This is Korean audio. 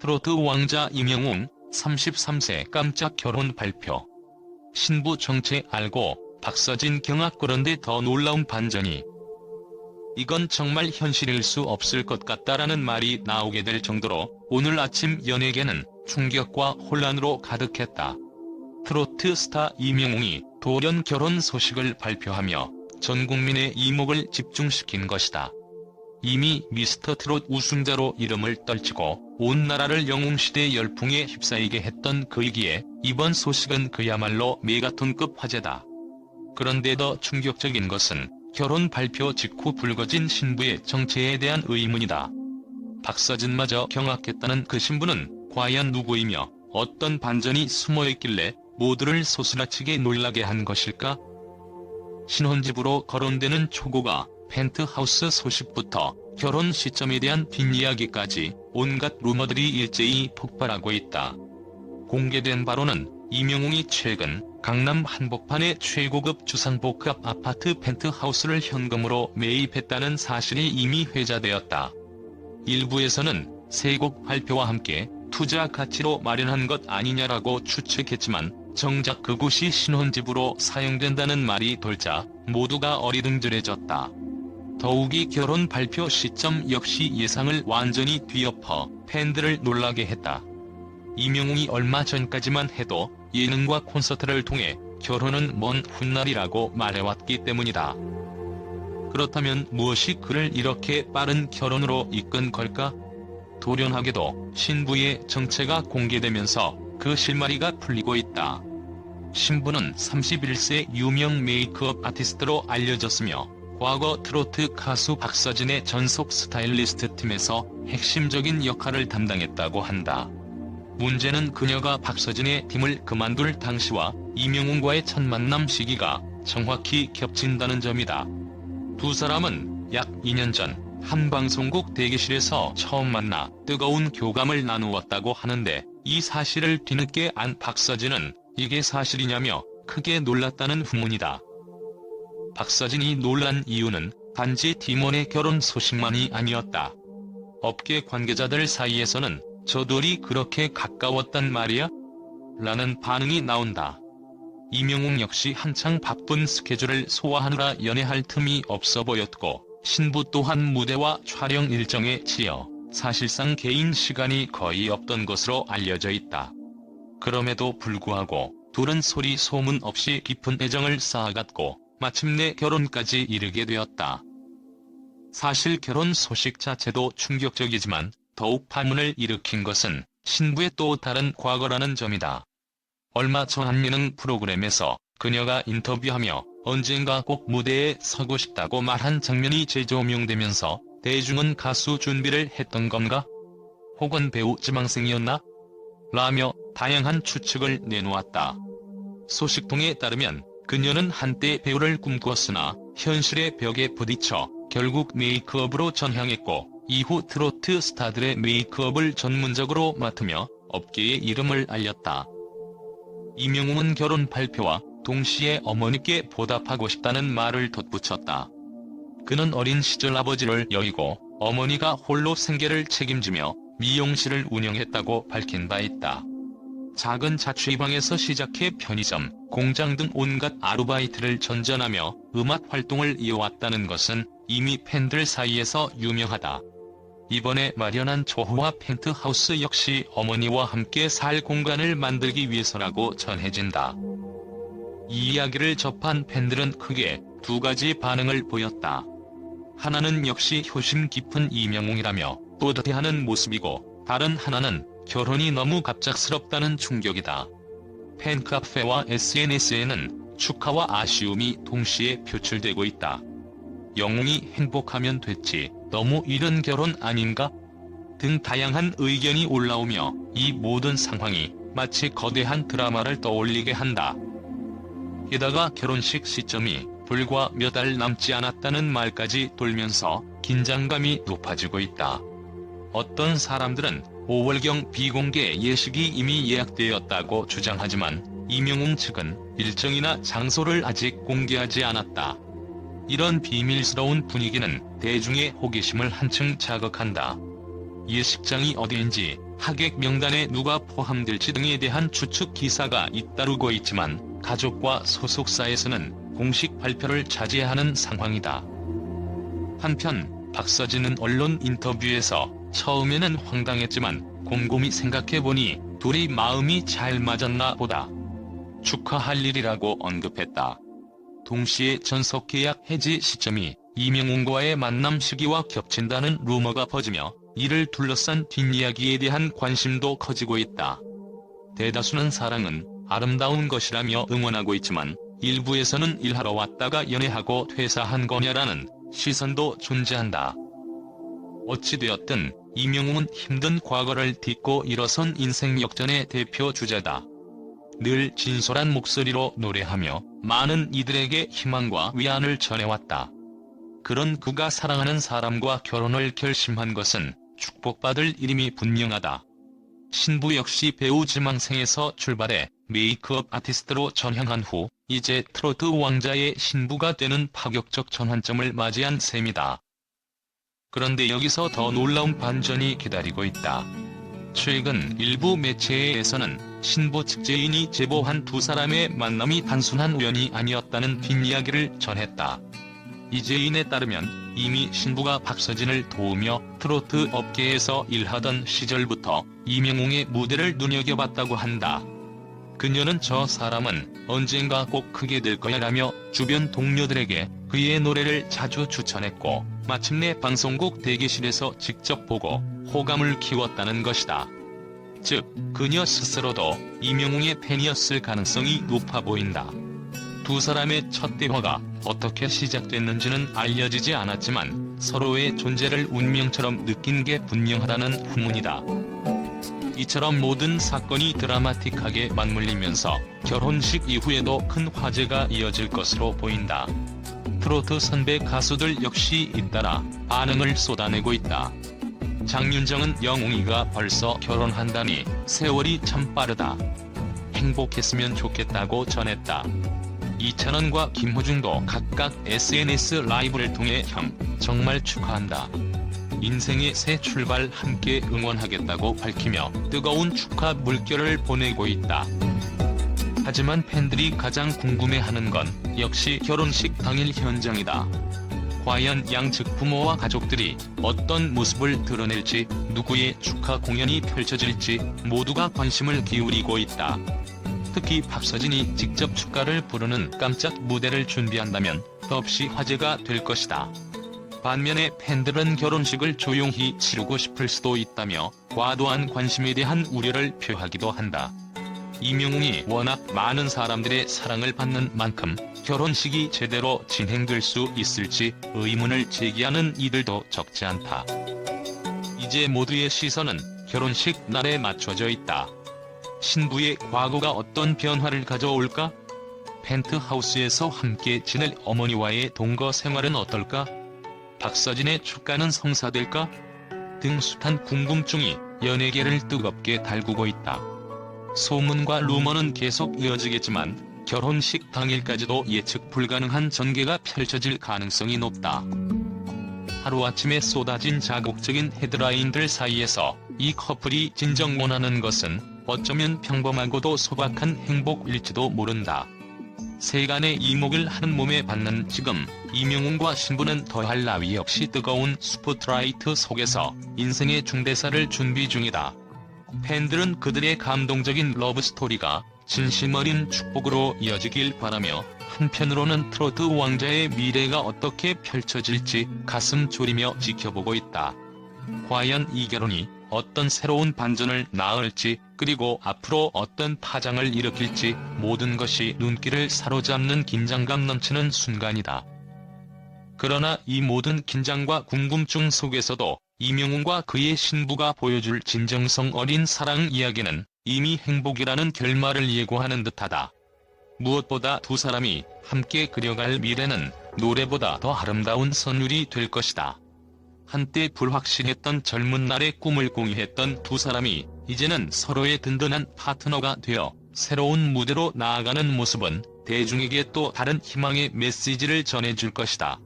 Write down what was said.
트로트 왕자 임영웅 33세 깜짝 결혼 발표. 신부 정체 알고 박서진 경악 그런데 더 놀라운 반전이. 이건 정말 현실일 수 없을 것 같다라는 말이 나오게 될 정도로 오늘 아침 연예계는 충격과 혼란으로 가득했다. 트로트 스타 이명웅이 돌연 결혼 소식을 발표하며 전 국민의 이목을 집중시킨 것이다. 이미 미스터 트롯 우승자로 이름을 떨치고 온 나라를 영웅시대 열풍에 휩싸이게 했던 그이기에 이번 소식은 그야말로 메가톤급 화제다. 그런데 더 충격적인 것은 결혼 발표 직후 불거진 신부의 정체에 대한 의문이다. 박서진마저 경악했다는 그 신부는 과연 누구이며 어떤 반전이 숨어있길래 모두를 소스라치게 놀라게 한 것일까? 신혼집으로 거론되는 초고가 펜트하우스 소식부터 결혼 시점에 대한 뒷이야기까지 온갖 루머들이 일제히 폭발하고 있다. 공개된 바로는 이명웅이 최근 강남 한복판의 최고급 주상복합 아파트 펜트하우스를 현금으로 매입했다는 사실이 이미 회자되었다. 일부에서는 세곡 발표와 함께 투자 가치로 마련한 것 아니냐라고 추측했지만 정작 그곳이 신혼집으로 사용된다는 말이 돌자 모두가 어리둥절해졌다. 더욱이 결혼 발표 시점 역시 예상을 완전히 뒤엎어 팬들을 놀라게 했다. 이명웅이 얼마 전까지만 해도 예능과 콘서트를 통해 결혼은 먼 훗날이라고 말해왔기 때문이다. 그렇다면 무엇이 그를 이렇게 빠른 결혼으로 이끈 걸까? 돌연하게도 신부의 정체가 공개되면서 그 실마리가 풀리고 있다. 신부는 31세 유명 메이크업 아티스트로 알려졌으며 과거 트로트 가수 박서진의 전속 스타일리스트 팀에서 핵심적인 역할을 담당했다고 한다. 문제는 그녀가 박서진의 팀을 그만둘 당시와 이명웅과의 첫 만남 시기가 정확히 겹친다는 점이다. 두 사람은 약 2년 전 한 방송국 대기실에서 처음 만나 뜨거운 교감을 나누었다고 하는데 이 사실을 뒤늦게 안 박서진은 이게 사실이냐며 크게 놀랐다는 후문이다. 박서진이 놀란 이유는 단지 팀원의 결혼 소식만이 아니었다. 업계 관계자들 사이에서는 저들이 그렇게 가까웠단 말이야? 라는 반응이 나온다. 이명웅 역시 한창 바쁜 스케줄을 소화하느라 연애할 틈이 없어 보였고 신부 또한 무대와 촬영 일정에 치여 사실상 개인 시간이 거의 없던 것으로 알려져 있다. 그럼에도 불구하고 둘은 소리 소문 없이 깊은 애정을 쌓아갔고 마침내 결혼까지 이르게 되었다. 사실 결혼 소식 자체도 충격적이지만 더욱 파문을 일으킨 것은 신부의 또 다른 과거라는 점이다. 얼마 전 한 예능 프로그램에서 그녀가 인터뷰하며 언젠가 꼭 무대에 서고 싶다고 말한 장면이 재조명되면서 대중은 가수 준비를 했던 건가? 혹은 배우 지망생이었나? 라며 다양한 추측을 내놓았다. 소식통에 따르면 그녀는 한때 배우를 꿈꿨으나 현실의 벽에 부딪혀 결국 메이크업으로 전향했고 이후 트로트 스타들의 메이크업을 전문적으로 맡으며 업계의 이름을 알렸다. 이명웅은 결혼 발표와 동시에 어머니께 보답하고 싶다는 말을 덧붙였다. 그는 어린 시절 아버지를 여의고 어머니가 홀로 생계를 책임지며 미용실을 운영했다고 밝힌 바 있다. 작은 자취방에서 시작해 편의점, 공장 등 온갖 아르바이트를 전전하며 음악 활동을 이어왔다는 것은 이미 팬들 사이에서 유명하다. 이번에 마련한 초호화 펜트하우스 역시 어머니와 함께 살 공간을 만들기 위해서라고 전해진다. 이 이야기를 접한 팬들은 크게 두 가지 반응을 보였다. 하나는 역시 효심 깊은 이명웅이라며 뿌듯해하는 모습이고 다른 하나는 결혼이 너무 갑작스럽다는 충격이다. 팬카페와 SNS에는 축하와 아쉬움이 동시에 표출되고 있다. 영웅이 행복하면 됐지, 너무 이른 결혼 아닌가? 등 다양한 의견이 올라오며 이 모든 상황이 마치 거대한 드라마를 떠올리게 한다. 게다가 결혼식 시점이 불과 몇 달 남지 않았다는 말까지 돌면서 긴장감이 높아지고 있다. 어떤 사람들은 5월경 비공개 예식이 이미 예약되었다고 주장하지만 이명웅 측은 일정이나 장소를 아직 공개하지 않았다. 이런 비밀스러운 분위기는 대중의 호기심을 한층 자극한다. 예식장이 어디인지, 하객 명단에 누가 포함될지 등에 대한 추측 기사가 잇따르고 있지만 가족과 소속사에서는 공식 발표를 자제하는 상황이다. 한편 박서진은 언론 인터뷰에서 처음에는 황당했지만 곰곰이 생각해보니 둘이 마음이 잘 맞았나 보다. 축하할 일이라고 언급했다. 동시에 전속 계약 해지 시점이 이명웅과의 만남 시기와 겹친다는 루머가 퍼지며 이를 둘러싼 뒷이야기에 대한 관심도 커지고 있다. 대다수는 사랑은 아름다운 것이라며 응원하고 있지만 일부에서는 일하러 왔다가 연애하고 퇴사한 거냐라는 시선도 존재한다. 어찌되었든 이명웅은 힘든 과거를 딛고 일어선 인생 역전의 대표 주자다. 늘 진솔한 목소리로 노래하며 많은 이들에게 희망과 위안을 전해왔다. 그런 그가 사랑하는 사람과 결혼을 결심한 것은 축복받을 일임이 분명하다. 신부 역시 배우 지망생에서 출발해 메이크업 아티스트로 전향한 후 이제 트로트 왕자의 신부가 되는 파격적 전환점을 맞이한 셈이다. 그런데 여기서 더 놀라운 반전이 기다리고 있다. 최근 일부 매체에서는 신부 측재인이 제보한 두 사람의 만남이 단순한 우연이 아니었다는 뒷이야기를 전했다. 이재인에 따르면 이미 신부가 박서진을 도우며 트로트 업계에서 일하던 시절부터 이명웅의 무대를 눈여겨봤다고 한다. 그녀는 저 사람은 언젠가 꼭 크게 될 거야 라며 주변 동료들에게 그의 노래를 자주 추천했고 마침내 방송국 대기실에서 직접 보고 호감을 키웠다는 것이다. 즉, 그녀 스스로도 이명웅의 팬이었을 가능성이 높아 보인다. 두 사람의 첫 대화가 어떻게 시작됐는지는 알려지지 않았지만 서로의 존재를 운명처럼 느낀 게 분명하다는 후문이다. 이처럼 모든 사건이 드라마틱하게 맞물리면서 결혼식 이후에도 큰 화제가 이어질 것으로 보인다. 트로트 선배 가수들 역시 잇따라 반응을 쏟아내고 있다. 장윤정은 영웅이가 벌써 결혼한다니 세월이 참 빠르다. 행복했으면 좋겠다고 전했다. 이찬원과 김호중도 각각 SNS 라이브를 통해 형, 정말 축하한다. 인생의 새 출발 함께 응원하겠다고 밝히며 뜨거운 축하 물결을 보내고 있다. 하지만 팬들이 가장 궁금해하는 건 역시 결혼식 당일 현장이다. 과연 양측 부모와 가족들이 어떤 모습을 드러낼지 누구의 축하 공연이 펼쳐질지 모두가 관심을 기울이고 있다. 특히 박서진이 직접 축가를 부르는 깜짝 무대를 준비한다면 더없이 화제가 될 것이다. 반면에 팬들은 결혼식을 조용히 치르고 싶을 수도 있다며 과도한 관심에 대한 우려를 표하기도 한다. 이명웅이 워낙 많은 사람들의 사랑을 받는 만큼 결혼식이 제대로 진행될 수 있을지 의문을 제기하는 이들도 적지 않다. 이제 모두의 시선은 결혼식 날에 맞춰져 있다. 신부의 과거가 어떤 변화를 가져올까? 펜트하우스에서 함께 지낼 어머니와의 동거 생활은 어떨까? 박서진의 축가는 성사될까? 등 숱한 궁금증이 연예계를 뜨겁게 달구고 있다. 소문과 루머는 계속 이어지겠지만 결혼식 당일까지도 예측 불가능한 전개가 펼쳐질 가능성이 높다. 하루아침에 쏟아진 자극적인 헤드라인들 사이에서 이 커플이 진정 원하는 것은 어쩌면 평범하고도 소박한 행복일지도 모른다. 세간의 이목을 한 몸에 받는 지금 이명웅과 신부는 더할 나위 없이 뜨거운 스포트라이트 속에서 인생의 중대사를 준비 중이다. 팬들은 그들의 감동적인 러브스토리가 진심 어린 축복으로 이어지길 바라며 한편으로는 트로트 왕자의 미래가 어떻게 펼쳐질지 가슴 졸이며 지켜보고 있다. 과연 이 결혼이 어떤 새로운 반전을 낳을지 그리고 앞으로 어떤 파장을 일으킬지 모든 것이 눈길을 사로잡는 긴장감 넘치는 순간이다. 그러나 이 모든 긴장과 궁금증 속에서도 이명웅과 그의 신부가 보여줄 진정성 어린 사랑 이야기는 이미 행복이라는 결말을 예고하는 듯하다. 무엇보다 두 사람이 함께 그려갈 미래는 노래보다 더 아름다운 선율이 될 것이다. 한때 불확실했던 젊은 날의 꿈을 공유했던 두 사람이 이제는 서로의 든든한 파트너가 되어 새로운 무대로 나아가는 모습은 대중에게 또 다른 희망의 메시지를 전해줄 것이다.